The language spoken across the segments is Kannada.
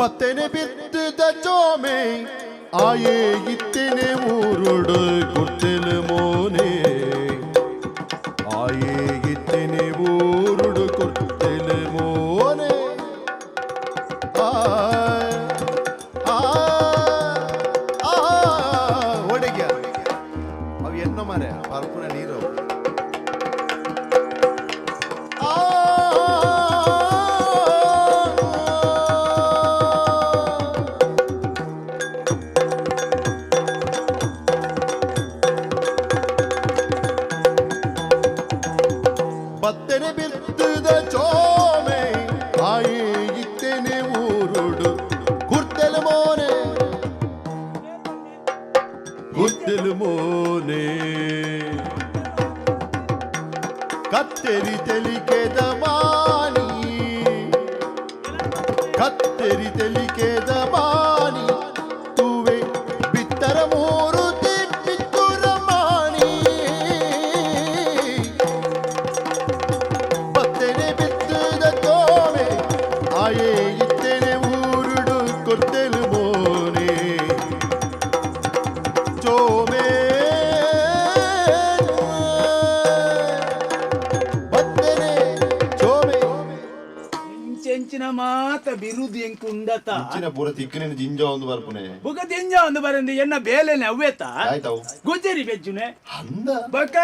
பத்தனை பித்துத சோமே ஆயே இத்தனை ஊருடு குத்தலு மோனே. ಪೂರ ತಿಕ್ಕಿನ ಜಿಂಜ ಒಂದು ಬರ್ಪುನೆ ಬೊಕ ತಿಂಜ ಒಂದು ಬರಂದಿ ಎನ್ನ ಬೇಲೆನೆ ಅವ್ವೇತ? ಆಯ್ತಾವು. ಗುಜ್ಜರಿ ಬೆಜ್ಜುನೆ? ಅಂದ? ಬಕ?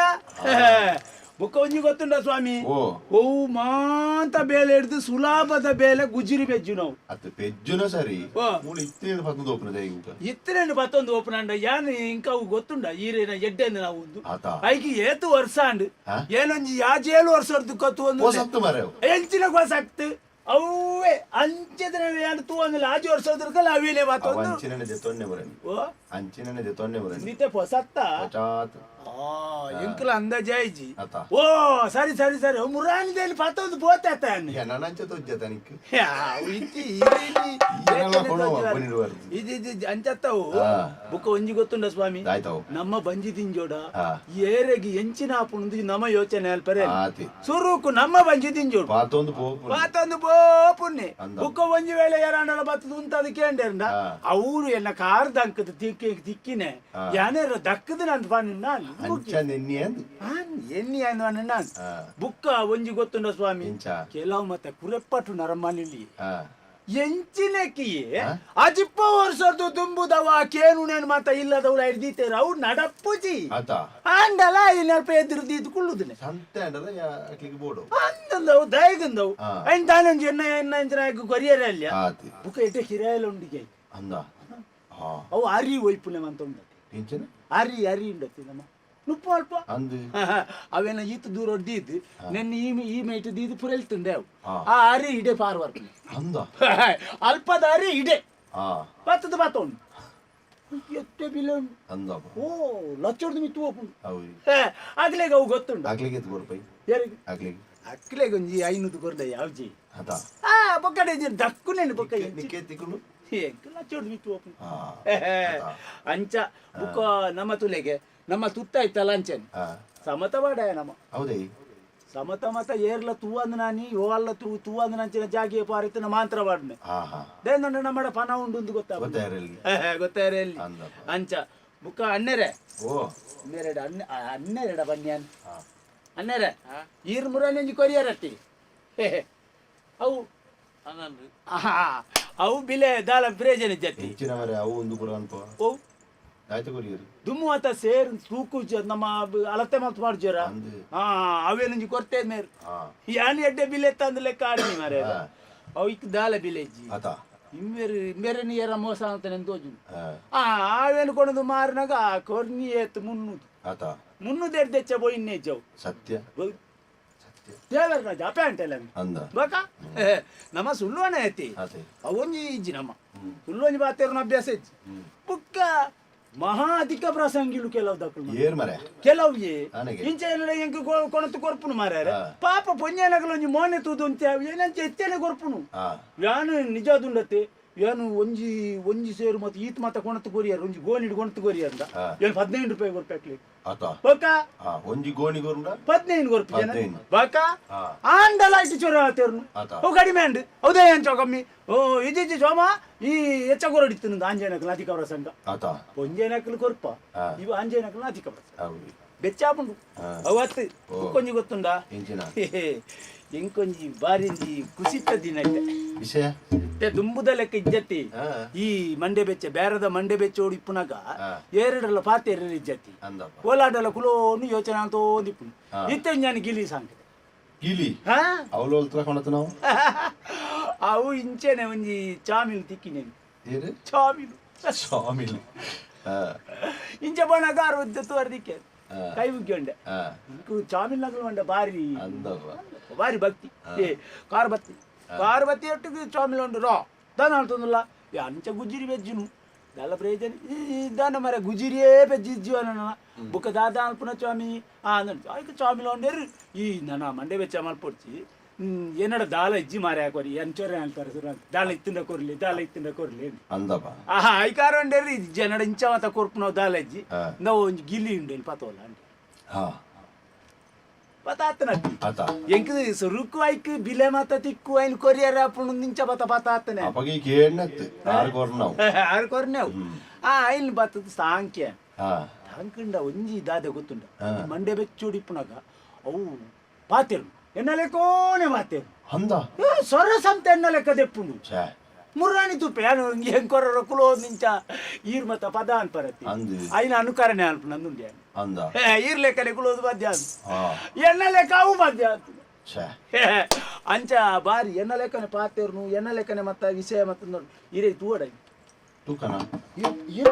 ಬೊಕ ಒಂಜಿ ಗೊತ್ತುಂಡ ಸ್ವಾಮಿ? ಓ. ಮಾಂತ ಬೇಲೆ ಹಿಡ್ದು ಸುಲಾಭದ ಬೇಲೆ ಗುಜರಿ ಬೆಜ್ಜು ನಾವು ಅತ್ತ ಬೆಜ್ಜುನ ಸರಿ. ಮೂಳು ಇತ್ತೇನು ಪತ್ತೊಂದು ಓಪನ ದೈಗುಕ ಇತ್ತನೇನು ಬತ್ತೊಂದು ಓಪನ್ ಅಂಡ ಯಾನ್ ಇಂಕ ಅವು ಗೊತ್ತುಂಡ? ಈರೇನ ಎಡ್ಡೆಂದು ನಾವು ಒಂದು. ಐಕಿ ಏತು ವರ್ಷ ಅಂಡ್? ಏನೊಂಜಿ ಯಾಜೇಳು ವರ್ಷ ಹೊರ್ದು ಕತ್ತು ಒಂದು ಎಂಚಿನ ಅವು. ಅವೇ ಅಂಚದ್ರ ಅಂತ ತೂ ಅಂದಿಲ್ಲ ಆಜು ವರ್ಷ ಹೋದ್ರಕಲ್ಲ ಅವಿಲೆ ಅವು ಮಾತೊಂದು ಅಂಚಿನ ಜೊತೊನ್ನೆ ಬರನಿ ಓ? ಅಂಚಿನ ಜೊತೊನ್ನೆ ಬರನಿ ನಿತೆ ಪೊಸತ್ತ? ಪಚಾತ್. ಎಂಕಲ ಅಂದಾಜಾಯ್ಜಿ ಆತ. ಓ ಸರಿ ಸರಿ ಸರಿ. ಮುರಾನಿದಲ್ಲಿ ಪತ್ತೊಂದು ಪೋತಾತ ನನಂಚ ತೊಜ್ಜ ತನಿಕ್ ಇದು ಕೊಡುವ ಬನಿರುವರ್ದು. ಇದು ಅಂಚತ್ತವು? ಆ. ಬುಕ್ಕ ಒಂಜಿ ಗೊತ್ತುಂಡ ಸ್ವಾಮಿ? ಆಯ್ತಾವು. ನಮ್ಮ ಬಂಜಿ ತಿಂಜೋಡ ಆ. ಏರೆಗಿ ಎಂಚಿನ ಆಪುಂದು ನಮ ಯೋಚನೆ ಅಲ್ಪರೆ. ಆತಿ. ಸುರುಕು ನಮ್ಮ ಬಂಜಿ ತಿಂಜೋಡು ಪಾತೊಂದು ಪೋಪು ಮಾತೊಂದು ಪೋಪುಣ್ಣೆ ಅಂದ. ಬುಕ್ಕ ಒಂಜಿ ವೇಳೆ ಯಾರಣ್ಣ ಬತ್ತದ ಉಂತದ ಕೇಂದ್ರಂಡ ಆ. ಅವ್ರು ಎನ್ನ ಕಾರ್ ದಂಕದ ದಿಕ್ಕಿ ದಿಕ್ಕಿನೆ. ಯಾನೇರ ದಕ್ಕದ ನಾನು ಬಣ್ಣ ನಾನು. ಅಂಚ ನೆನ್ನಿ ಅಂದ್. ಎನ್ನಿ ಅಂದ್ ನಾನು. ಬುಕ್ಕ ಒಂಜಿ ಗೊತ್ತುಂಡ ಸ್ವಾಮಿ? ಕೆಲವು ಮತ್ತೆ ಕುರೆಪ್ಪಟ್ಟು ನರಮನಿಲಿ ಆ? ಅಜಿಪ್ಪ ವರ್ಷದ್ದು ತುಂಬುದವ ಕೇನು ನೇನು ಮಾತ ಇಲ್ಲದವ್ರು ಹಿಡ್ದೀತೇರ ಅವು ನಡಪ್ಪುಜಿ. ಆತ? ಅಂಡಲ ಇನ್ನಲ್ಪ ಎದುರುದಿದ್ದು ಕುಳ್ಳುದನೆ ಅಂದಂದವು ದಯಗಂದವು. ಅಯ್ನ್ ತಾನೊಂಜಿ ಎನ್ನ ಎನ್ನ ಇಂಚಿನ ಕೊರಿಯರ ಅಲ್ಲ ಬುಕ ಬುಕ್ಕ ಇಟ್ಟ ಕಿರಾಯಲ ಉಂಡಿಗೆ ಅವು ಅರಿ ಒಯ್ಪುನೆ ಮಂತ ಉಂಡತಿ ಅರಿ ಅರಿ ಉಂಡತಿ ನಮ್ಮ. ನುಪ್ಪು ಅಲ್ಪ. ಅವೆಲ್ಲ ಅವೇನ ಈತ ದೂರ ಒಡ್ದಿದ್ದು ನೆನ್ನ ಈ ಈ ಮೈಟ್ ದೀದು ಪುರೆಲ್ತುಂಡೆ ಅವು. ಆ. ಅರಿ ಇಡೆ ಅಂದ? ಅಲ್ಪದ ಅರಿ ಇಡೆ ಬತ್ತದ ಬಾತೊಂಡು ಎತ್ತೆ ಬಿಲ ಉಂಡು. ಅಂದಪ್ಪ ಓ ಲಚ್ಚೊಡ್ದು ಮಿತ್ತು ಹೌದು. ಆಗ್ಲೇಗ ಅವು ಗೊತ್ತುಂಡು ಆಗ್ಲಿಗೆ ಯಾರಿಗೆ ಆಗ್ಲಿಗೆ ಅಕ್ಲೆಗ ಒಂಜಿ ಐನೂರು ಕೊರ್ದ ಯಾವ್ಜಿ ಆ ಬೊಕ್ಕಡೆ ದಕ್ಕು ನೆನು ಬೊಕ್ಕ ಲಚ್ಚೊಡ್ದು ಮಿತ್ತು ಓಪುಂಡು ಹಾ ಅಂಚ ಬುಕ್ಕ ನಮ್ಮ ತುಲೆಗೆ ನಮ್ಮ ತುತ್ತ ಇತ್ತಲ್ಲ ಅಂಚನ್ ಹಾ. ಸಮತ ಬಾಡ ನಮ್ಮ. ಹೌದೇ? ಸಮತ ಮತ ಏರ್ಲ ತೂ ಅಂದ್ ನಾನಿ ಯೋಲ್ಲ ತೂ ತೂ ಅಂದ್ ನಂಚಿನ ಜಾಗಿಯ ಪಾರಿತನ ಮಾಂತ್ರ ಹಾ ಹಾ. ದೇನೊಂಡ ನಮ್ಮಡ ಪನ ಉಂಡು ಅಂತ ಗೊತ್ತಾಗ ಗೊತ್ತಾರೆ ಇಲ್ಲಿ ಅಂಚ ಬುಕ್ಕ ಅನ್ನೆರೆ ಓ. ಹನ್ನೆರಡು ಅನ್ನ ಹನ್ನೆರಡ ಬನ್ಯಾನ್. ಅನ್ನೆರೆ ಈರ್ ಮುರನೆಂಜಿ ಕೊರಿಯರಟ್ಟಿ. ಅವು ಅವು ಬಿಲೆ ದಾಲ ಪ್ರಯೋಜನ ಜತಿ ಅವು ಒಂದು ಕೂಡ ಅನ್ಪ ಕೊರಿಯರು ದುಮ್ಮು ಅತ ಸೇರ್ ತೂಕು ಜ- ನಮ್ಮ ಬ- ಅಳತೆ ಮಾತು ಮಾಡ್ಜರ ಅಂದ್. ಹಾ ಅವೇನಂಜಿ ಕೊರ್ತೆ ಮೇರ್. ಹಾ. ಯಾನ್ ಎಡ್ಡೆ ಬಿಲೆ ತಂದ ಲೆಕ್ಕ ಆಡಿನಿ ಮಾರೆ ಹಾ. ಅವು ಇಕ್ ದಾಲ ಬಿಲೆಜ್ಜಿ ಆತ. ಇಮ್ಮೆರು ಇಮ್ಮೆರೆ ನೀರ ಮೋಸ ಅಂತ ನೆಂದೋಜು ಹಾ. ಆ ಆವೇನು ಕೊಣದು ಮಾರಿನಾಗ ಕೊರ್ನಿ ಏತ್ ಮುನ್ನುದು. ಆತ. ಮುನ್ನೂದು ಎಡ್ ದೆಚ್ಚ ಬೋಯಿನ್ನೇ ಜವು ಸತ್ಯ. ಸತ್ಯ. ದೇವರ ರಾಜ ಅಪೆ ಅಂಟಲ್ಲ ಅಂದ. ಬಾಕ? ನಮ್ಮ ಸುಳ್ಳುವನೆ ಐತಿ. ಆತೆ. ಅವೊಂಜಿ ಇಜ್ಜಿ ನಮ್ಮ. ಹ್ಮ್. ಸುಳ್ಳುವಂಜಿ ಬಾತೇರ್ನ ಅಭ್ಯಾಸ ಇಜ್ಜಿ. ಹ್ಮ್. ಬುಕ್ಕ ಮಹಾ ಅಧಿಕ ಪ್ರಸಂಗಿಲು ಕೆಲವು ದಕ್ಕಲು ಮರೆ ಕೆಲವ್ಗೆ. ಇಂಚ ಎಲ್ಲ ಎಂಕ ಕೊಣತು ಕೊರ್ಪುನು ಮಾರ್ಯಾರ ಪಾಪ ಪೊಂಜನಗಲು ಒಂಜಿ ಮೋನೆ ತೂದು ಅಂತ ಏನಂಚ ಎತ್ತೇನೆ ಕೊರ್ಪುನು? ಯಾನು ನಿಜ ನಿಜದುಂಡತೆ ಏನು ಒಂಜಿ ಒಂಜಿ ಸೇರು ಮತ್ತೆ ಈತ್ ಮಾತ ಕೊಣತ್ತು ಕೊರಿಯರ್ ಒಂಜಿ ಗೋಣಿಡ್ ಕೊಣತ್ತು ಕೊರಿಯರ್ ಅಂತ. ಏನು ಹದಿನೈದು ರೂಪಾಯಿ ಕೊಡ್ಬೇಕು ಆತ? ಬಕ ಒಂಜಿ ಗೋಣಿ ಗೋರುಂಡ ಹದಿನೈದು. ಬೊಕ್ಕ? ಹಾ. ಆಂಡಲ ಇಟ್ಟು ಚೊರ ಹೇಳ್ತೇವ್ರು ಅವು ಕಡಿಮೆ ಅಂಡ್ ಹೌದೇ ಅಂಚೋ ಕಮ್ಮಿ? ಓ ಇಜ್ಜಿ ಸೋಮ ಈ ಹೆಚ್ಚ ಕೊರಡಿತ್ತು ನಂದು ಆಂಜನೇಯಕಲ್ ಅಧಿಕ ಅವರ ಸಂಘ. ಒಂಜೇನಕಲ್ ಕೊರ್ಪ. ಇವು ಆಂಜನೇಯಕಲ್ ಅಧಿಕ ಅವರ ಹೌದು. ಬೆಚ್ಚಾಪುಂಡು ಹಾ. ಅವತ್ತು ಓ. ಕೊಂಜಿ ಗೊತ್ತುಂಡ ಇಂಚಿನ ಎಂಕೊಂಜಿ ಬಾರಿಂಜಿ ಕುಸಿತ ದಿನ ಇತ್ತೆ ವಿಷಯ ಇತ್ತೆ ದುಂಬುದ ಲೆಕ್ಕ ಇಜ್ಜತಿ ಹಾ ಈ ಮಂಡೆ ಬೆಚ್ಚ ಬೇರದ ಮಂಡೆ ಬೆಚ್ಚ ಓಡಿಪ್ಪುನಾಗ ಹಾ. ಏರಡಲ್ಲ ಪಾತೆ ಎರಡ ಇಜ್ಜತಿ ಅಂದಪ್ಪ ಓಲಾಡಲ್ಲ ಕುಲೋನು ಯೋಚನೆ ಅಂತ ಓದಿಪ್ಪುನು ಹಾ. ಇತ್ತೆ ನಾನು ಗಿಲಿ ಸಾಂಗಿದೆ ಗಿಲಿ ಹಾ ಅವಳು ಹೊಲ್ತ್ರ ಕೊಣತ ನಾವು ಅವು ಇಂಚೆನೆ ಒಂಜಿ ಚಾಮಿಲ್ ತಿಕ್ಕಿನೇನು ಏರು ಚಾಮಿಲು ಸ್ವಾಮಿಲಿ ಹಾ ಇಂಚೆ ಬಣ್ಣಗ ಅರವತ್ತು ತೋರ್ದಿಕ್ಕೆ ಹಾ. ಕೈ ಮುಗ್ಗೊಂಡೆ ಹಾ ಇಂಕು ಚಾಮಿಲ್ ನಗಲು ಮಂಡ ಬಾರಿ ಅಂದಪ್ಪ ಬಾರಿ ಭಕ್ತಿ ಏ ಕಾರ್ ಬತ್ತಿ ಕಾರ್ ಬತ್ತಿ ಒಟ್ಟಿಗೆ ಚಾಮಿಲ್ ಉಂಡು ರಾ ದಾನ ಅಂತಂದಿಲ್ಲ ಏ ಅಂಚ ಗುಜ್ಜಿರಿ ಬೆಜ್ಜಿನು ದಾಲ ಪ್ರಯೋಜನ ಈ ದಾನ ಮರ ಗುಜಿರಿಯೇ ಬೆಜ್ಜಿ ಜೀವನ ಬುಕ್ಕ ದಾದ ಅಲ್ಪನ ಚಾಮಿ ಆ ಅಂದ ಆಯ್ತು ಚಾಮಿಲ್ ಉಂಡೇರು ಈ ನನ್ನ ಮಂಡೆ ಬೆಚ್ಚ ಮಲ್ಪೊಡ್ಚಿ ಏನಡ ದಾಲ ಇಜ್ಜಿ ಮಾರಿ ಹಾಕೋರಿ ಎಂಚೋರೆ ಅಂತಾರೆ ಸುರ ದಾಲ ಇತ್ತಿಂದ ಕೊರ್ಲಿ ದಾಲ ಇತ್ತಿಂದ ಕೊರ್ಲಿ. ಅಂದಪ್ಪ. ಆಹಾ ಐಕಾರ ಉಂಡೇರು ಜನಡ ಇಂಚ ಮತ ಕೊರ್ಪು ನಾವು ದಾಲ ಇಜ್ಜಿ. ನಾವು ಒಂಜಿ ಗಿಲ್ಲಿ ಉಂಡೇನು ಪತೋಲ ಅಂಡಿ ಪತಾತನ ಎಂಕ್ ಸುರುಕು ಐಕ್ ಬಿಲೆ ಮಾತ ತಿಕ್ಕು ಐನ್ ಕೊರಿಯರ್ ಅಪ್ಪುಣು ನಿಂಚ ಬತ ಪತಾತನೆ. ಅಪ್ಪಗೆ ಕೇಳನತ್ತು ಆರು ಕೋರ್ ನಾವು ಆರು ಕೊರ್ನೆವು. ಆ ಐನ್ ಬತ್ತದ ಸಾಂಖ್ಯ. ಹಾ. ಸಾಂಕಂಡ ಒಂಜಿ ದಾದೆ ಗೊತ್ತುಂಡ. ಮಂಡೆ ಬೆಚ್ಚುಡಿಪ್ಪುನಾಗ ಅವು ಪಾತೆರು ಏ, ಸೊರ ಸಂತೆ ಎನ್ನಲೆ ಲೆಕ್ಕ ದೆಪ್ಪುಂಡು ಛೇ. ಮುರ್ರಾಣಿ ತುಪ್ಪೆ ಏನು ಎಂಕೊರ ಕುಲೋ ನಿಂಚ ಈರ್ ಮತ ಪದ ಅನ್ಪರತಿ ಐನ ಅನುಕರಣೆ ಅಲ್ಪ ನಂದುಂಡೆ ಈರ್ ಲೆಕ್ಕನೆ ಕುಲೋದು ಮಧ್ಯ ಎನ್ನ ಲೆಕ್ಕ ಅವು ಮಧ್ಯ ಅಂಚ ಬಾರಿ ಎನ್ನ ಲೆಕ್ಕನೆ ಪಾತೆರ್ನು ಎನ್ನ ಲೆಕ್ಕನೆ ಮತ್ತ ವಿಷಯ ಮತ್ತ ನೋಡು ಇರೇ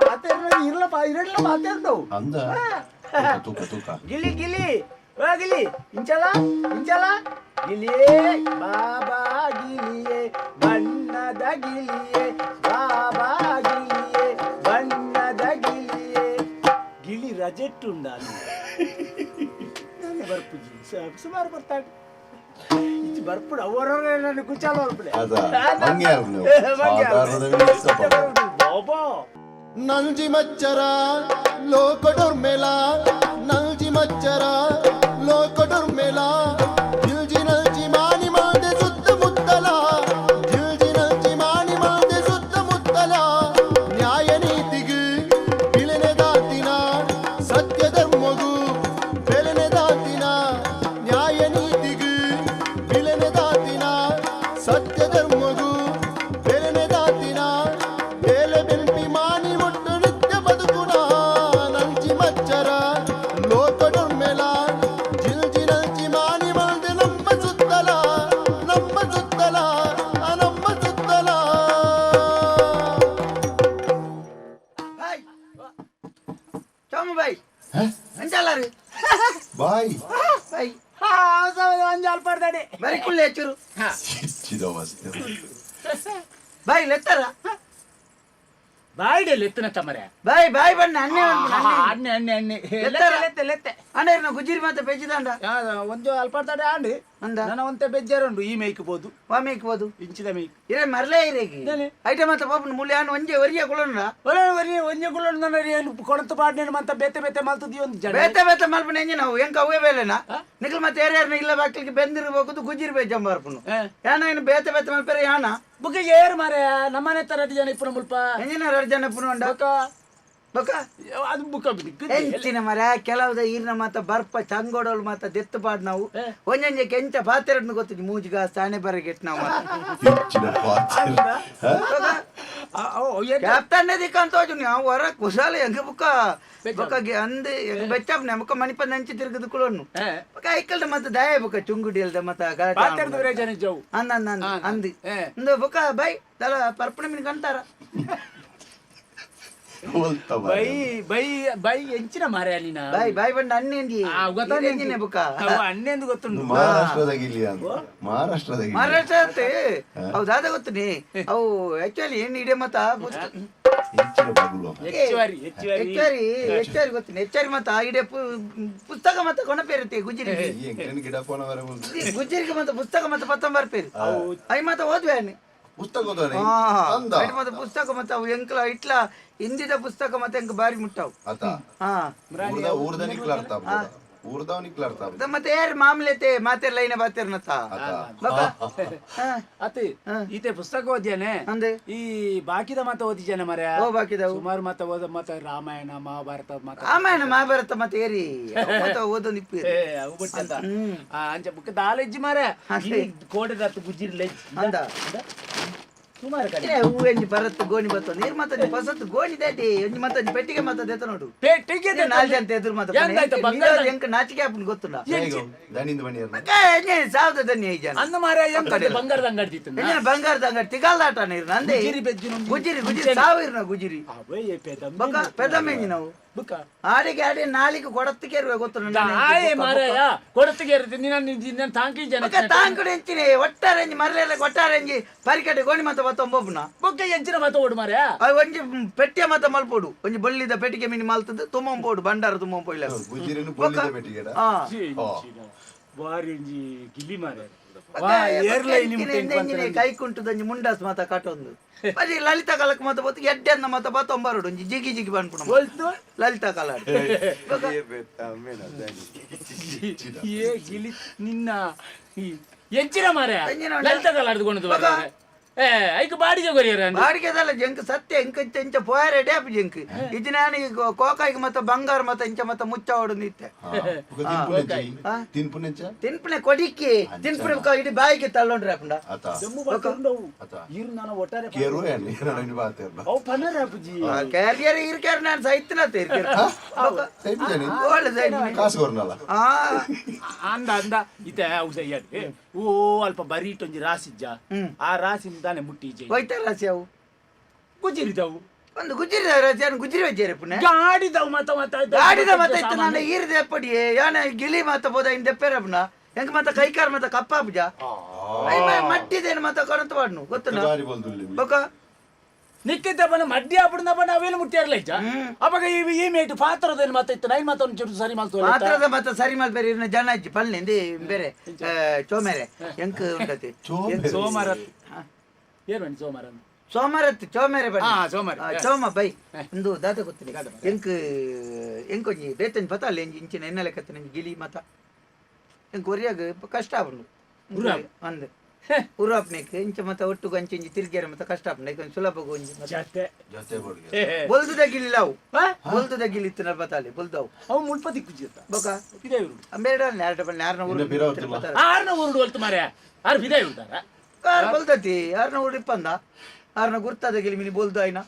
ಪಾತೆರ್ನ ಇರ್ಲ ಇರಲ್ಲ ತೂಕ ತೂಕ ಗಿಲಿ ಗಿಲಿ ಓ ಗಿಲಿ ಇಂಚಲ ಇಂಚಲ ಗಿಲಿಯೇ ಬಾಬಾ ಗಿಲಿಯೇ ಬಣ್ಣದ ಗಿಲಿಯೇ ಬಾಬಾ ಗಿಲಿಯೇ ಬಣ್ಣದ ಗಿಲಿಯೇ ಗಿಲಿ ರಜೆಟ್ಟುಂಡ ನಾನು ಬರ್ಪುಜಿ ಸ- ಸುಮಾರು ಬರ್ತಾಳೆ ಇಚ್ಚಿ ಬರ್ಪುಡು ಅವರವರೇ ನನ್ನ ಕುಚಾಲ ಬರ್ಪುಡೆ ಅದ ಮಂಗ್ಯಾರು ನೀವು ਨਲਜੀ ਮੱਚਰਾ ਲੋਕ ਡੁਰਮੇਲਾ ಬಾಯ್ಡೆ ಎತ್ತನ ತಮರೆ. ಬಾಯ್ ಬಾಯ್ ಬಣ್ಣ ಅನ್ನೆ ಅಣ್ಣೆ. ಅಣ್ಣೆ ಅಣ್ಣೆ ಲೆತ್ತಾರ? ಲೆತ್ತೆ ಲೆತ್ತೆ ಅಣ್ಣ ಗುಜಿರಿ ಮಾತ ಬೆಜ್ಜಿದಾಂಡ ಒಂದು ಅಲ್ಪಡ್ದಾಡೆ ಆಂಡಿ. ಅಂದ? ನನ್ನ ಒಂತೆ ಬೆಜ್ಜಾರುಂಡು ಈ ಮೇಯ್ಕಬೋದು ವಾಮೇಕ್ ಬೋದು? ಇಂಚಿದ ಮೇಯ್ಕ್. ಇರೇ ಮರ್ಲೇ ಇರೇಗಿ? ಐಟಮ್ ಮಾತ ಪಾಪನ ಮುಳ್ಳಿ ಅಣ್ಣ ಒಂಜೆ ಒರಿಯ ಕುಳಣ್ಣ ಒರಿ ಒಂಜೆ ಕುಳಣ್ಣ ನನ್ನ ಏನು ಕೊಣತ ಪಾಡ್ನೇನು ಮಂತ ಬೇತೆ ಬೇತೆ ಮಲ್ತದಿ ಒಂದು ಜಡ ಬೇತೆ ಬೇತೆ ಮಲ್ಪನ ಎಂಜೆ ನಾವು? ಎಂಕ ಅವೇ ಬೇಲೆನ? ನಿಕಲ್ ಮತ್ತೆ ಏರ್ಯಾರ್ನ ಇಲ್ಲ ಬಾಕ್ಲಿಗೆ ಬೆಂದಿರು ಹೋಗುದು ಗುಜಿರಿ ಬೇಜಂಬ ಬರ್ಪುನು ಯಾನ ಇನ್ನು ಬೇತೆ ಬೇತೆ ಮಲ್ಪೆರೆ ಯಾನ? ಬುಕ್ಕ ಏರು ಮಾರ ನಮ್ಮನೆ ತರ ಜನ ಇಪ್ಪನ ಮುಲ್ಪ. ಎಂಜಿನ ಎರಡು ಜನ ಪುನು ಉಂಡ? ಬೊಕ್ಕ. ಬೊಕ್ಕ? ಅದು ಬುಕ್ಕ ಎಂಚಿನ ಮರ ಕೆಲವುದ ಈರ್ನ ಮಾತ ಬರ್ಪ ಚಂಗೋಡೋಳು ಮಾತ ದೆತ್ತು ಪಾಡ್ ನಾವು. ಒಂಜೊಂಜೆ ಕೆಂಚ ಪಾತ್ರೆ ಗೊತ್ತಿದ್ದು ಮೂಜಿಗ ಸಾಣೆ ಬರಗೆಟ್ ನಾವು ಹೆಚ್ಚಿನ ಪಾತ್ರ ಕ್ಯಾಪ್ಟನ್ ದಿಕ್ಕ ಅಂತ ಹೋಜು ನಾವು ಹೊರ ಕುಶಾಲ ಎಂಗ ಬುಕ್ಕ ಬುಕ್ಕ ಗೆ- ಅಂದ್ ಎಂಗ ಬೆಚ್ಚಪ್ ನಮಕ ಮಣಿಪ ನಂಚಿ ತಿರುಗದು ಕುಳೋನು ಬುಕ್ಕ ಐಕಲ್ದ ಮತ್ತ ದಯ ಬುಕ್ಕ ಚುಂಗುಡಿ ಅಲ್ದ ಮತ್ತ ಗಲಾಟೆ ಪಾತ್ರದ ಬೇರೆ ಜನ ಜವು ಅಂದ ಅಂದ ಅಂದ ಹಾ, ಅಂದಿ ಏ. ಇಂದು ಬುಕ್ಕ ಬೈ ತಲ ಪರ್ಪಣ ಮಿನ್ ಕಂತಾರ ಹೋಲ್ತ ಬೈ ಬೈ ಬೈ ಎಂಚಿನ ಮಾರೆ ನೀನ? ಬೈ ಬೈ ಬಂಡ ಅನ್ನೇಂದಿ ಆ, ಗೊತ್ತಾನೆ ಎಂಜಿನ ಬುಕ್ಕ ಅನ್ನೆಂದು ಗೊತ್ತುಂಟು. ಅಂತ. ಮಹಾರಾಷ್ಟ್ರ ಅಂತೆ? ಹೌದಾದ ಗೊತ್ತನಿ. ಅವು ಆಕ್ಚುಲಿ ಏನ್ ಇಡೆ ಮತ? ಪುಸ್ತಕ ಎಚ್ಚರಿ ಬಗುಲು ಹೆಚ್ಚುವರಿ ಹೆಚ್ಚುವರಿ ಹೆಚ್ಚಾರಿ ಹೆಚ್ಚಾರಿ ಗೊತ್ತಿನಿ. ಹೆಚ್ಚಾರಿ ಮತ್ತ ಇಡೆ ಪು- ಪುಸ್ತಕ ಮತ ಈ ಗಿಡ ಪೋನ ವರೆ ಗುಜ್ಜರಿಗೆ ಮತ್ತೆ ಪುಸ್ತಕ ಮತ್ತೆ ಪತ್ತೊಂಬರ್ ಪೇರು. ಐ ಮತ ಓದ್ವೆ ಅನ್ನಿ ಪುಸ್ತಕ ಓದೋನಿ ಹಾ. ಅಂದ. ಐಟ್ ಮತ್ತೆ ಪುಸ್ತಕ ಮತ್ತೆ ಅವು ಎಂಕಲ ಇಟ್ಲ ಹಿಂದಿದ ಪುಸ್ತಕ ಮತ್ತೆ ಎಂಕ್ ಬಾರಿ ಮುಟ್ಟಾವು. ಆತ ಹಾ. ಊರ್ದ ಊರ್ದ ನಿಕ್ಲಾಡ್ತಾ ಊರ್ದವ ಮತ್ತೆ ಏರ್ ಮಾಮಲೆತೆ ಮಾತೆ ಲೈನ ಬಾತಿರ್ನತ್ತ ಬಕ ಹಾ. ಅತಿ ಈತೆ ಪುಸ್ತಕ ಓದ್ಯಾನೆ? ಅಂದೆ. ಈ ಬಾಕಿದ ಮಾತ ಓದಿದ್ದಾನೆ ಮರೆ ಓ ಬಾಕಿದವು. ಸುಮಾರು ಮಾತ ಓದ ಮತ್ತ ರಾಮಾಯಣ ಮಹಾಭಾರತ ಮಾತ. ರಾಮಾಯಣ ಮಹಾಭಾರತ ಮತ್ತೆ ಏರಿ. ಮಾತ ಮತ್ತೆ ನಿಪ್ಪಿ ಏ, ಅವು ಬಿಟ್ಟಂತ. ಆ, ಅಂಚ ಬುಕ್ಕ ದಾಲೆಜ್ಜಿ ಮಾರ. ಕೋಟೆದತ್ತು ಗುಜ್ಜಿರ್ಲೆಜ್ಜಿ ಅಂದ. ಸುಮಾರು ಕಡೆ. ಎಂಜಿ ಬರತ್ ಗೋಣಿ ಬತ್ತ ನೀರ್ ಮಾತಾಡಿ ಬಸತ್ ಗೋಣಿ ದಾಟಿ ಒಂಜಿ ಮಾತಾಡಿ ಪೆಟ್ಟಿಗೆ ಮಾತಾಡಿ ನೋಡು. ಪೆಟ್ಟಿಗೆ ನಾಲ್ಕು ಅಂತ ಎದುರು ಬಂಗಾರ? ಮಾತಾಡ ಎಂಕ ನಾಚಿಕೆ ಹಾಪನ್ ಗೊತ್ತಿಲ್ಲ ದಣಿಂದ ಸಾವಿರದ ದಣಿ ಐದು ಜನ. ಅಂದ ಮಾರ ಎಂತ ಬಂಗಾರದ ಅಂಗಡಿ ಬಂಗಾರದ ಅಂಗಡಿ? ತಿಗಾಲಾಟ ನೀರು ನಂದೆ. ಗುಜಿರಿ ಗುಜಿರಿ ಗುಜಿರಿ. ಸಾವಿರನ ಗುಜಿರಿ. ಪೆದಮೆಂಜಿ ನಾವು? ಆಡಿಗೆ ಆಡಿ ನಾಲಿಗೆ ಕೊಡತ್ತಿಗೆ ಗೊತ್ತು ಆಯೆ ಮಾರಾಯ. ನಿನ್ನ ತಾಂಕಿ ಜನ ಬಕ ತಾಂಕುಡು ಎಂಚಿನಿ ಒಟ್ಟಾರೆ ಎಂಜಿ ಮರಲೆಲ್ಲ ಒಟ್ಟಾರೆ ಎಂಜಿ ಪರಿಕಟ್ಟೆ ಗೋಣಿ ಮತ ಬತ್ತ ಒಬ್ಬೊಬ್ಬನ ಬುಕ್ಕ ಎಂಚಿನ ಮಾತ ಓಡು ಮಾರ ಅವು ಒಂಜಿ ಪೆಟ್ಟಿಯ ಮತ ಮಲ್ಪೋಡು. ಒಂಜಿ ಬಳ್ಳಿದ ಪೆಟ್ಟಿಗೆ ಮಿನಿ ಮಲ್ತದ್ದು ತುಮ್ಮಂ ಪೋಡು ಬಂಡಾರ ತುಮ್ಮಂ ಪೋಯ್ಲ ಗುಜಿರಿನ ಬೊಲ್ಲಿದ ಬಾರಿ ಗಿಲಿ ಮಾರ ಕೈ ಕುಂಟುದ ಒಂಜಿ ಮುಂಡಾಸ್ ಮತ ಕಟ್ಟೊಂದು ಬರೀ ಲಲಿತಾ ಕಾಲಕ್ಕೆ ಮತ ಬತ್ತು ಎಡ್ಡೆನ್ನ ಮತ ಬತ್ತ ಒಂಬಾರೋಡು ಒಂಜಿ ಜಿಗಿ ಜಿಗಿ ಬಂದ್ಪುಣ ಹೋಲ್ತು ಲಲಿತಾ ಕಾಲ ಗಿಲಿ ನಿನ್ನ ಈ ಎಂಚಿನ ಮಾರ ಎಂಚಿನ ಲಲಿತ ಕಾಲ ಹಿಡ್ಕೊಂಡು ಐಕ ಬಾಡಿಗೆ ಕೊರಿಯರ ಬಾಡಿಗೆದಲ್ಲ ಜಂಕ್ ಸತ್ಯ ಎಂಕ ಇಂಚ ಇಂಚ ಪೋಯರೆ ಡೇಪ್ ಜಂಕ್. ಇದು ನಾನು ಈಗ ಕೋಕಾಯಿಗೆ ಮತ್ತೆ ಬಂಗಾರ ಮತ್ತೆ ಇಂಚ ಮತ್ತ ಮುಚ್ಚ ಹೊಡು ನಿತ್ತೆ ತಿನ್ಪುನೆಂಚ ತಿನ್ಪುನೆ ಕೊಡಿಕ್ಕಿ. ತಿನ್ಪನೆ ಇಡೀ ಬಾಯಿಗೆ ತಳ್ಳೊಂಡ್ರೆ ಆತ. ಇರು ನಾನು ಒಟ್ಟಾರೆ ಕ್ಯಾರಿಯರ್ ಇರ್ಕ್ಯಾರ ನಾನು ಸೈತನತ್ತೆ ಒಳ್ಳೆ ಸೈಡ್ ಕಾಸು ಅಂದ ಅಂದ. ಇತ್ತೆ ಔಷಧ ಓ ಅಲ್ಪ ಬರೀಟ್ ಒಂಜಿ ರಾಸಿಜ್ಜ. ಹ್ಮ್. ಆ ರಾಸಿನ ತಾನೆ ಮುಟ್ಟಿ ಈಚೆ. ಹೋಯ್ತಾರ ರಾಸಿ ಅವು? ಗುಜಿರಿದವು. ಒಂದು ಗುಜಿರಿ ರಾಸಿ ಅನ್ನು ಗುಜಿರಿ ವೆಜ್ಜೇರೆ ಪುಣ್ಯ? ಗಾಡಿದವು ಮತ ಮತ ಗಾಡಿದ ಮತ ಇತ್ತು ನಾನು ಈರಿದೆ ಎಪ್ಪಡಿ ಯಾನ ಗಿಲಿ ಮತ್ತ ಬೋದ ಇಂದ ಎಪ್ಪೆರಪ್ನ ಹೆಂಗ ಮತ್ತ ಕೈಕಾರ್ ಮತ್ತ ಕಪ್ಪಾಬುಜ? ಮಟ್ಟಿದೇನು ಮತ ಕರಂತ ಮಾಡ್ನು ಗೊತ್ತುನ ಬೊಕ? ನಿಕ್ಕಿದ್ದ ಬನ ಮಡ್ಡಿ ಅಪ್ಪಡಿನ ಬನ ಅವೇನು ಮುಟ್ಟಿಯಾರಲ್ಲ ಇಜ್ಜ ಅವಾಗ ಈ ಈ ಮೇಟು ಪಾತ್ರದಲ್ಲಿ ಮತ್ತೆ ಇತ್ತು ನೈನ್ ಮತ್ತ ಒಂದು ಚೂರು ಸರಿ ಮಾಡ್ತು ಮಾತ್ರದ ಮತ್ತ ಸರಿ ಮಲ್ ಬೇರೆ ಇರ್ನ ಜನ ಇಜ್ಜಿ ಪಲ್ಲೆಂದಿ ಬೇರೆ ಆ, ಚೋಮೇರೆ ಎಂಕ್ ಉಂಟತಿ ಚೋಮೇರೆ. ಸೋಮವಾರ ಏನು ಬನ್ನಿ ಸೋಮವಾರ ಸೋಮರತ್ತಿ ಚೋಮೇರೆ ಬನ್ನಿ ಹಾ ಸೋಮವಾರ ಆ, ಚೋಮ ಬೈ ಒಂದು ದಾತ ಗೊತ್ತಿಲ್ಲ ಎಂಕ್ ಎಂಕ್ ಒಂಜಿ ಬೇತನ್ ಪತ ಅಲ್ಲ ಎಂಜಿ ಇಂಚಿನ ಎನ್ನ ಲೆಕ್ಕತ್ತ ನಂಜಿ ಗಿಲಿ ಮತ ಎಂಕ್ ಒರಿಯಾಗ ಕಷ್ಟ ಆಪುಂಡು ಉರಾಪ್? ಉರಾಪ್ನೇಕ್ ಇಂಚ ಮತ ಒಟ್ಟು ಗಂಚಿ ಇಂಚಿ ತಿರ್ಗ್ಯಾರ ಮತ ಕಷ್ಟ ಆಪುಂಡು ಐಕೊಂದು ಸುಲಭ ಹೇ. ಬೊಲ್ದುದ ಗಿಲಿಲ್ಲ ಅವು. ಹಾ? ಬೊಲ್ದುದ ಗಿಲಿ ಇತ್ತು ನರ್ ಬತಾಲಿ ಬೊಲ್ದವು ಅವು. ಮುಲ್ಪ ದಿಕ್ಕುಜಿತ್ತ ಬೊಕ? ಬಿದಾಯ ಉರುಡು ಅಂಬೇಡ ನ್ಯಾರ ಬಣ್ಣ ಯಾರನ್ನ ಇನ್ನು ಬಿರ ಹೊತ್ತಿಲ್ಲ. ಊರು ಆರ್ನ ಉರುಡು ಅಲ್ತು ಮಾರ್ಯ ಆರು ಬಿದಾಯ ಉಳ್ತಾರ ಆರ್ ಬಲ್ದತಿ ಆರ್ನ ಊರು ಇಪ್ಪಂದ ಆರ್ನ ಗುರ್ತಾದ ಗಿಲಿ ಮಿನಿ ಬೋಲ್ದು ಆಯ್ನ?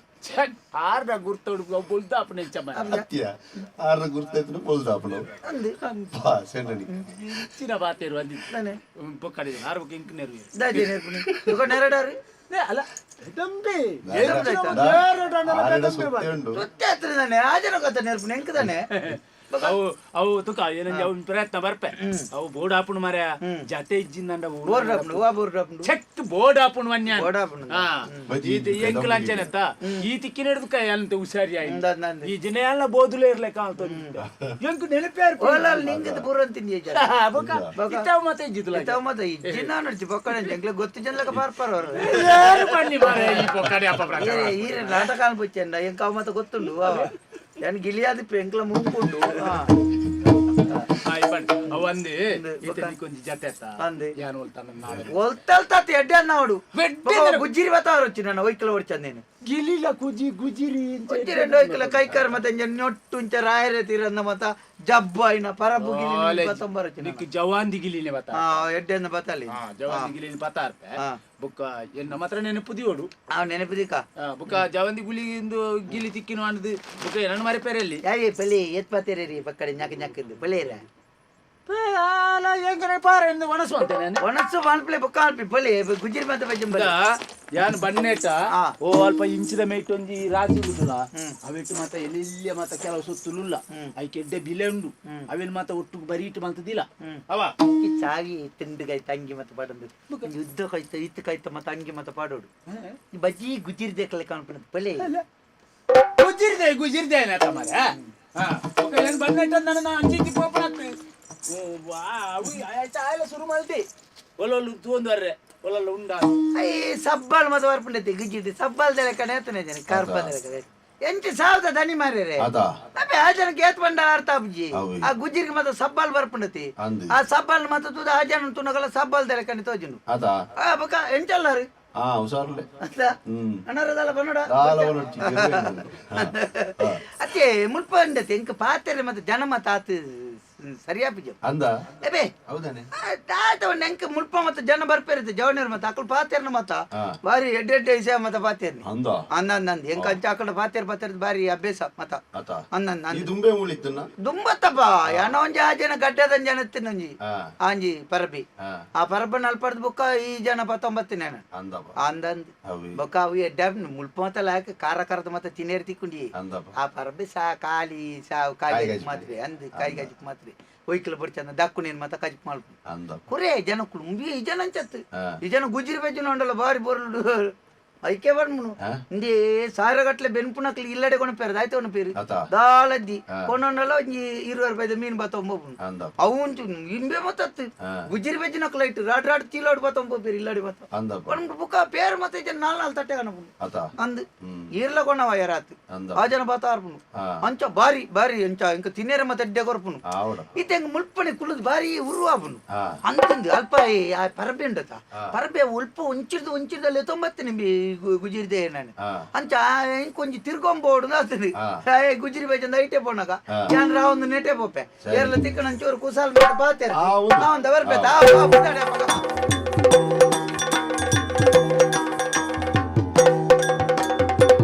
ಆರ್ನ ಗುರ್ತೊಡು ಬೊಲ್ದ ಅಪ್ಪನ ಚಮ್ಮ ಹತ್ತಿಯ ಆರ್ನ ಗುರ್ತೈತ್ರ ಬೋಲ್ದ ಅಪ್ಪನು ಅಂದ್ ಬಾ ಸೆಂಡನಿ ಚಿನ್ನ ಬಾತೇರು ಅಂದಿದ್ದು ನಾನೆ ಪೊಕ್ಕಡೆ ಆರು ಬಗ್ಗೆ ಇಂಕ್ ನೆರವು ದಾಜಿ ನೇರ್ಪುನಿ ಇವಾಗ ನೆರಡಾರು ಅಲ್ಲ ದಂಬೆ ಆರಡ ಸುತ್ತೆ ಉಂಡು ಸುತ್ತೆ ಹತ್ರ ತಾನೆ ರಾಜನ ಕಥ ನೆರ್ಪುನಿ ಎಂಕ್ ತಾನೆ ಅವು ಅವು ತುಕ ಏನಂದ್ರೆ ಅವ್ನ ಪ್ರಯತ್ನ ಬರ್ಪೆ. ಅವು ಬೋರ್ಡ್ ಹಾಪುಣ್ ಮರ ಜತೆ ಇಜ್ಜಿಂದ ಬೋರ್ಡ್ ರಾಪುಂಡು ವಾ ಬೋರ್ಡ್ ರಾಪುಂಡು ಚೆಕ್ ಬೋರ್ಡ್ ಹಾಪುಣು ವನ್ಯ ಬೋರ್ಡ್ ಹಾಪುಂಡು. ಹಾ. ಈತ ಎಂಕಲ್ ಅಂಚೆನತ್ತ ಈ ತಿಕ್ಕಿನ ಹಿಡಿದು ಕೈ ಅಂತ ಹುಷಾರಿ ಆಯ್ತು ಈ ಜನ ಎಲ್ಲ ಬೋದುಲೇ ಇರ್ಲಿಕ್ಕ ಅಂತ ಎಂಕ್ ನೆನಪಾರು ಓಲ ನಿಂಗದ ಬೂರ ಬೊಕ. ಇತ್ತಾವ ಮತ ಇಜ್ಜಿದ್ಲ ಇತ್ತಾವ ಮತ ಇಜ್ಜಿನ ನಡ್ಚಿ ಪಕ್ಕಡ ಜಂಗ್ಲ ಗೊತ್ತು ಜನಲಕ ಪಾರ್ಪಾರ ಅವರು. ಯಾರು ಬನ್ನಿ ಮಾರ್ರೆ ಈ ಬೊಕ್ಕಡೆ ಅಪ್ಪ ಪ್ರಕಾರ ಈರೆ ನಾಟಕ ಅನ್ಪುಚ್ಚಂಡ ಎಂಕ ಅವ ಮತ ಗೊತ್ತುಂಡು ಅವ ಏನ್ ಗಿಲಿಯಾದ ಎಂಕ್ಲ ಮುಂಪುಂಡು ಹಾ ಅವಂದಿ ಒಂದು ಕೊಂಚ ಜತೆ ಅತ್ತ ಅಂದೆ. ಯಾನು ಹೇಳ್ತಾನ ನಾಳೆ ಒಲ್ತಲ್ತಾತಿ ಎಡ್ಡೆ ಗಿಲಿಲ ಕುಜಿ ಗುಜಿರಿ ಇಂಚ ಒಂಜಿರೆಂಡ ಕೈ ಕೈಕಾರ ಮತ ಒಂಜಿ ನೊಟ್ಟು ಇಂಚ ರಾಯರೆ ತಿರಂದ ಮತ ಜಬ್ಬಾಯಿನ ಪರಬು ಗಿಲಿನ ಬತ್ತಂಬರ ನಿಕ್ ಜವಾಂದಿ ಗಿಲಿ ಬತ್ತ ಆ ಎಡ್ಡೆನ ಬತ್ತಲಿ ಆ ಜವಾಂದಿ ಗಿಲಿನ ಬತ್ತಾರ್ತ ಬುಕ್ಕ ಎನ್ನ ಮಾತ್ರ ನೆನಪುದಿ ಓಡು. ಆ ನೆನಪುದಿ ಕಾ ಬುಕ್ಕ ಜವಾಂದಿ ಗುಲಿ ಇಂದು ಗಿಲಿ ತಿಕ್ಕಿನ ಅಂದು ಬುಕ್ಕ ಏನನ ಮರೆ ಪೆರೆಲ್ಲಿ ಯಾಯಿ ಪಲಿ ಎತ್ ಪತೆರೆ ರೀ ಪಕ್ಕಡೆ ನ್ಯಾಕ ನ್ಯಾಕ ಇಂದು ಪಲೇರ ಎಂಗನೆ ಪಾರ ಇಂದು ವನಸು ಅಂತಾನೆ ಒಣಸು ವಾನ್ಪ್ಲೆ ಬುಕ್ಕ ಆಲ್ಪಿ ಪಲಿ ಗುಜಿರಿ ಮತ್ತೆ ಬಜ್ಜಂಬರ ಯಾನ್ ಬನ್ನೇಟ ಹಾ. ಓ ಅಲ್ಪ ಇಂಚಿದ ಮೇಟ್ ಒಂಜಿ ರಾಜಿ ಉಂಟುಲ ಅವೆಟ್ ಅವೆಟ್ಟು ಮಾತ ಎಲ್ಲಿಯ ಮಾತ ಕೆಲವು ಸುತ್ತುಲುಲ್ಲ. ಐಕೆ ಎಡ್ಡೆ ಬಿಲೆ ಉಂಡು. ಅವೆಲ್ ಮಾತ ಒಟ್ಟು ಬರೀಟ್ ಮಂತದಿಲ್ಲ ಹ್ಮ್. ಅವ? ಈ ಚಾಗಿ ತಿಂಡಿಗೈ ತಂಗಿ ಮತ್ತೆ ಪಾಡಂದು. ಯುದ್ಧ ಕೈತ ಇತ್ತು ಕೈತ ಮತ್ತೆ ಅಂಗಿ ಮತ್ತೆ ಪಾಡೋಡು ಈ ಬಜ್ಜಿ ದೇಕಲೆ ಕಾಣ್ಪಣ ಬಲೆ. ಗುಜಿರ್ದೆ ಗುಜಿರ್ದೆ ಹಾ. ಮಾರ ಏನ್ ಬನ್ನೇಟ ನನ್ನ ಅಂಜಿತಿ ಪೋಪನ ವಾ ಅವು ಆಯ್ತಾ ಆಯ್ಲ ಶುರು ಮಾಡ್ತಿ. ಒಲ್ಲೊಲ್ಲು ತೂಂದು ಬರ್ರೆ. ಒಳ್ಳೆ ఉండాలి ಈ ಸಬ್ಬಾಲ್ ಮತ ಬರ್ಪುಂಡೈತಿ ಗಿಜ್ಜಿಟ್ಟು ಸಬ್ಬಾಲ್ ದೆಲೆ ಕಡೆ ಎತ್ತನೆ ಜನ ಕಾರ್ಪ ದೆಲೆ ಕಡೆ ಎಂಚು ಸಾವಿರದ ದನಿ ಮಾರ್ಯಾರೆ ಅದ ಅಬ್ಬೆ ಆ ಜನ ಗೇತ್ ಬಂಡ ಅರ್ಥ ಅಬ್ಜಿ ಅವು. ಆ ಗುಜ್ಜಿರಿಗೆ ಮಾತ್ರ ಸಬ್ಬಾಲ್ ಬರ್ಪುಂಡತಿ ಅಂದಿ ಆ ಸಬ್ಬಾಲ್ ಮಾತ್ರ ತುದ ಆ ಜನ ತುನಗಲ ಸಬ್ಬಾಲ್ ದೆಲೆ ಕಡೆ ತೋಜುನು ಅದ ಆ ಬಕ ಎಂಚಲ್ಲಾರು ಆ ಹುಷಾರ್ಲೆ ಅಲ್ಲ ಹ್ಮ್ ಅಣ್ಣರದಲ್ಲ ಬನ್ನಡ ದಾಲವನ ಅತ್ತೆ ಮುಲ್ಪ ಅಂಡತೆ ಎಂಕ ಪಾತ್ರೆ ಮತ್ತೆ ಜನ ಮತ ಆತು ಸರಿಯಾಪಿಜ ಅಂದ? ಎಬೆ ಹೌದಾನೆ? ಎಂಕ ಮುಲ್ಪ ಮತ್ತೆ ಜನ ಬರ್ಪೇರಿತೆ ಜವನರ್ ಮತ್ತ ಅಕ್ಕಳು ಪಾತೇರ್ನ ಮತ್ತ. ಬಾರಿ ಎಡ್ ಎಡ್ ವಿಷಯ ಮತ ಪಾತೇರ್ನಿ ಅಂದ? ಅಂದ ಅಂದ ಅಂಚ ಅಕ್ಕಡ ಪಾತೇರ್ ಪಾತೇರ್ ಬಾರಿ ಅಭ್ಯಾಸ ಮತ ಅಂದ ಈ ಅಂದ. ದುಂಬೆ ಮುಳಿತನ್ನ ದುಂಬತ್ತಪ್ಪ ಯಾನ ಒಂಜಿ ಆ ಜನ ಗಡ್ಡದ ಜನ ತಿನ್ನೊಂಜಿ ಆಂಜಿ ಪರಬಿ. ಆ. ಪರಬ ನಲ್ಪಡ್ದ ಬುಕ್ಕ ಈ ಜನ ಪತ್ತೊಂಬತ್ತಿನ ಅಂದಂದ್ ಅವಿ ಬೊಕ್ಕ ಅವು ಎಡ್ಡ ಮುಲ್ಪ ಮತ್ತ ಲಾಕ ಕಾರ ಕರದ ಮತ್ತ ತಿನ್ನೇರ್ ತಿಕ್ಕುಂಡಿ. ಆ ಪರಬಿ ಸಾ ಕಾಲಿ ಸಾವು ಕಾಯಿ ಕಾಯಿ ಮಾತ್ರ ಅಂದ್ ಕಾಯಿ ಗಜ್ಜಿ ಮಾತ್ರೆ ಒಯ್ಕಲ್ ಬಡ್ಚಂದ ದಕ್ಕು ನೀನ್ ಮತ್ತ ಕಜ್ಜಿ ಮಾಡ್ಕು ಅಂದಪ್ಪ ಕುರೇ ಜನ ಕುಳುಂಬಿ ಈ ಜನ ಅಂಚತ್ತು ಈ ಜನ ಗುಜ್ಜಿರಿ ಬೆಜ್ಜನ ನೋಡಲ್ಲ ಬಾರಿ ಬೋರ್ ಐಕೆ ಬರ್ಮುನು? ಹಾ? ಇಂದಿ ಸಾವಿರ ಗಟ್ಲೆ ಬೆನ್ಪುನಕ್ಲಿ ಇಲ್ಲಡೆ ಕೊಣಪೇರು ಆಯ್ತು ಕೊಣಪೇರು ಹಾ. ಕೊನೊಂಡಲ್ಲ ಒಂಜಿ ರೂಪಾಯಿ ಮೀನ್ ಬತ್ತೊಂಬೋಪುನು ಅಂದಪ್ಪ. ಅವಂಚು ಇಂಬೆ ಮತ್ತತ್ತು ಹಾ. ಗುಜ್ಜಿರಿ ಬೆಜ್ಜಿನಕ್ಲ ಇಟ್ಟು ರಾಡ್ ರಾಟ್ ಚೀಲೋಡ್ ಬತ್ತೊಂಬೋಪೇರು ಇಲ್ಲಡೆ ಅಂದಪ್ಪ. ಕೊಣ ಬುಕ್ಕ ಪೇರು ಮತ್ತೆ ಜನ ನಾಲ್ ನಾಲ್ ತಟ್ಟೆ ಆತ ಅಂದ್ ಈರ್ಲ ಕೊಣವ ಯಾರಾತು ಆ ಜನ ಬಾತಾರ್ಪುನು ಹಾ. ಅಂಚ ಬಾರಿ ಬಾರಿ ಅಂಚ. ಇಂಕ ತಿನ್ನೇರ ಮತ್ತೆ ಎಡ್ಡೆ ಕೊರ್ಪುನು. ಈತ ಹೆಂಗ್ ಮುಲ್ಪಣಿ ಕುಳಿದು ಬಾರಿ ಉರುವಾಪುನು ಅಂತಂದು ಅಲ್ಪ ಪರಬೆ ಉಂಡತ ಪರಬೆ ಉಲ್ಪ ಉಂಚಿರ್ದು ಉಂಚಿರ್ದಲ್ಲಿ ತೊಂಬತ್ತು ನಿಂಬಿ ಗುಜಿರಿದೆ ನಾನು ಹಾ ಅಂಚ ಇಂಕೊಂಜಿ ತಿರ್ಗೊಂಬೋಡು ಆಗ್ತದೆ ಹಾ. ಗುಜಿರಿ ಬೇಜಂದ ಐಟೆ ಪೋನಾಗ ಹಾ. ಜನರ ಒಂದು ನೆಟೆ ಪೋಪೆ ಏರ್ಲ ತಿಕ್ಕಣ ಚೂರು ಕುಸಾಲ್ ಬಾತೇರ ಆ, ಹೌದು. ನಾವಂತ ಬರ್ಬೇಕ